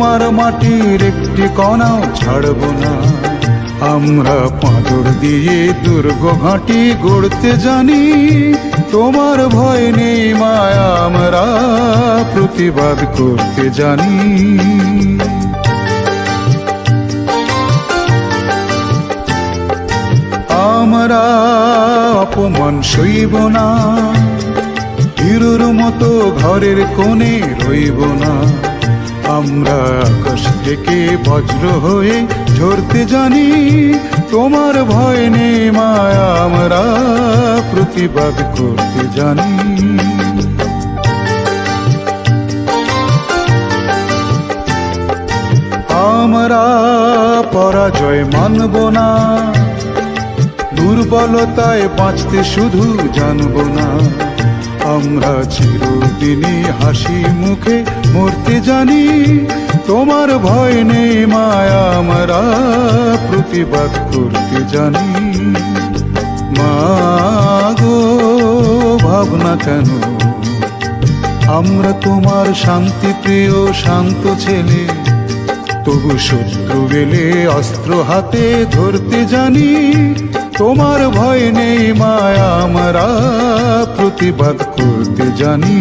তোমার মাটির একটি কণাও ছাড়ব না। আমরা পাঁদর দিয়ে দুর্গ ঘাঁটি গড়তে জানি। তোমার ভয় নেই মায়া, আমরা প্রতিবাদ করতে জানি। আমরা অপমান সইব না। হিরোর মতো ঘরের কোণে রইব না। আমরা আকাশ থেকে বজ্র হয়ে ঝরতে জানি। তোমার ভয় নেই মায়া, আমরা প্রতিবাদ করতে জানি। আমরা পরাজয় মানব না, দুর্বলতায় বাঁচতে শুধু জানব না। আমরা চিরদিনই হাসি মুখে মরতে জানি। তোমার ভয় নেই মায়া আমরা প্রতিবাদ করতে জানি। মা গো, ভাবনা কেন? আমরা তোমার শান্তি প্রিয়, শান্ত ছেলে। তবু শত্রু গেলে অস্ত্র হাতে ধরতে জানি। তোমার ভয় নেই মায়া আমরা প্রতিবাদ করতে জানি